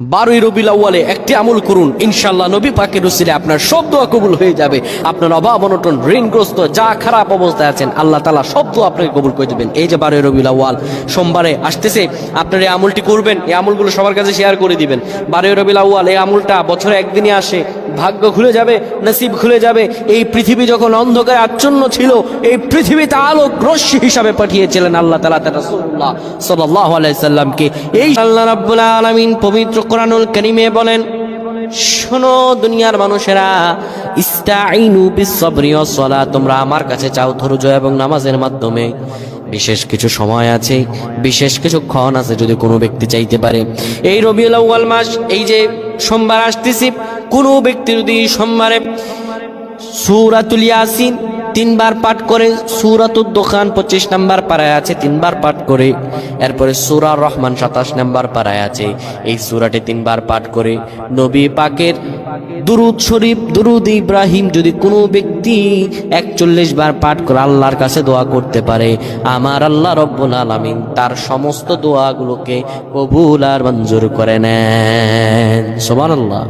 বারোই রবিল আউয়ালে একটি আমল করুন। ইনশাল্লাহ নবী পাকের রসিলে আপনার সব দোয়া কবুল হয়ে যাবে। আপনার অভাব, অনটন, ঋণগ্রস্ত, যা খারাপ অবস্থায় আছেন, আল্লাহ তালা সব দোয়া আপনাকে কবুল করে দেবেন। এই যে বারোই রবিল আউয়াল, সোমবারে আসতেছে, আপনার এই আমলটি করবেন, এই আমলগুলো সবার কাছে শেয়ার করে দিবেন। বারোই রবিল আউয়াল, এই আমলটা বছরে একদিনই আসে, ভাগ্য খুলে যাবে, নসিব খুলে যাবে। এই পৃথিবী যখন অন্ধকারে আচ্ছন্ন ছিল, এই পৃথিবীতে আলোক রশ্মি হিসাবে পাঠিয়েছিলেন আল্লাহ তালা তার রাসূলুল্লাহ সাল্লাল্লাহু আলাইহি সাল্লামকে। এই আল্লাহ রাব্বুল আলামিন পবিত্র কোরআনুল করিমে বলেন, শোনো দুনিয়ার মানুষেরা ইস্তাইনু বিসসবরি ওয়াস সালাত, তোমরা আমার কাছে চাও ধৈর্য এবং নামাজের মাধ্যমে। বিশেষ কিছু সময় আছে, বিশেষ কিছু ক্ষণ আছে যদি কোনো ব্যক্তি চাইতে পারে। এই রবিউল আউয়াল মাস, এই যে সোমবার আসতেছি, কোনো ব্যক্তি যদি সোমবারে সুরাতুল ইয়াসিন তিনবার পাঠ করে সুরাতুর দোকান পঁচিশ নাম্বার পাড়ায় আছে, তিনবার পাঠ করে। এরপরে সুরা রহমান সাতাশ নাম্বার পাড়ায় আছে। এই সুরাটি তিনবার পাঠ করে নবী পাকের দুরুদ শরীফ, দুরুদ ইব্রাহিম যদি কোনো ব্যক্তি একচল্লিশ বার পাঠ করে আল্লাহর কাছে দোয়া করতে পারে, আমার আল্লাহ রব্বুল আলামিন তার সমস্ত দোয়াগুলোকে কবুল আর মঞ্জুর করে নেন। সোমান আল্লাহ